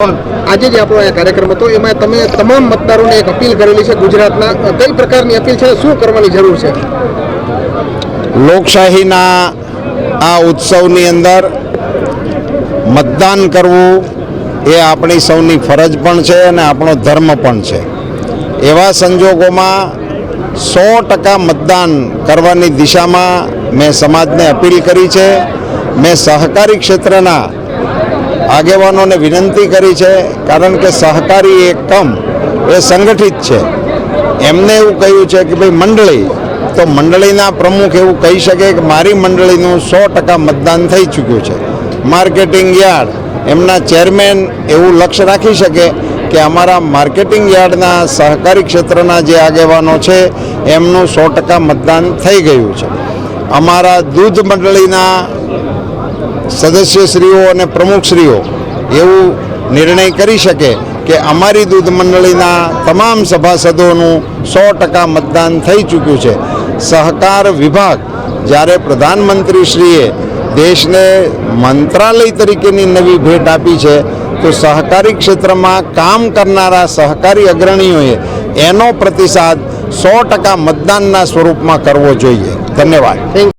આજે જે આપણો આ કાર્યક્રમ હતો, એમાં તમે તમામ મતદારોને એક અપીલ કરેલી છે ગુજરાતના. કઈ પ્રકારની અપીલ છે, શું કરવાની જરૂર છે? લોકશાહીના આ ઉત્સવની અંદર મતદાન કરવું એ આપણી સૌની ફરજ પણ છે અને આપણો ધર્મ પણ છે. એવા સંજોગોમાં સો ટકા મતદાન કરવાની દિશામાં મેં સમાજને અપીલ કરી છે. મેં સહકારી ક્ષેત્રના આગેવાનોને વિનંતી કરી છે, કારણ કે સહકારી એકમ એ સંગઠિત છે. એમને એવું કહ્યું છે કે ભાઈ મંડળી, તો મંડળીના પ્રમુખ એવું કહી શકે કે મારી મંડળીનું સો ટકા મતદાન થઈ ચૂક્યું છે. માર્કેટિંગ યાર્ડ, એમના ચેરમેન એવું લક્ષ્ય રાખી શકે કે અમારા માર્કેટિંગ યાર્ડના સહકારી ક્ષેત્રના જે આગેવાનો છે, એમનું સો ટકા મતદાન થઈ ગયું છે. અમારા દૂધ મંડળીના સદસ્યશ્રીઓ અને પ્રમુખશ્રીઓ એવું નિર્ણય કરી શકે કે અમારી દૂધ મંડળીના તમામ સભાસદોનું સો ટકા મતદાન થઈ ચૂક્યું છે. સહકાર વિભાગ જ્યારે પ્રધાનમંત્રીશ્રીએ દેશને મંત્રાલય તરીકેની નવી ભેટ આપી છે, તો સહકારી ક્ષેત્રમાં કામ કરનારા સહકારી અગ્રણીઓએ એનો પ્રતિસાદ સો ટકા મતદાનના સ્વરૂપમાં કરવો જોઈએ. ધન્યવાદ.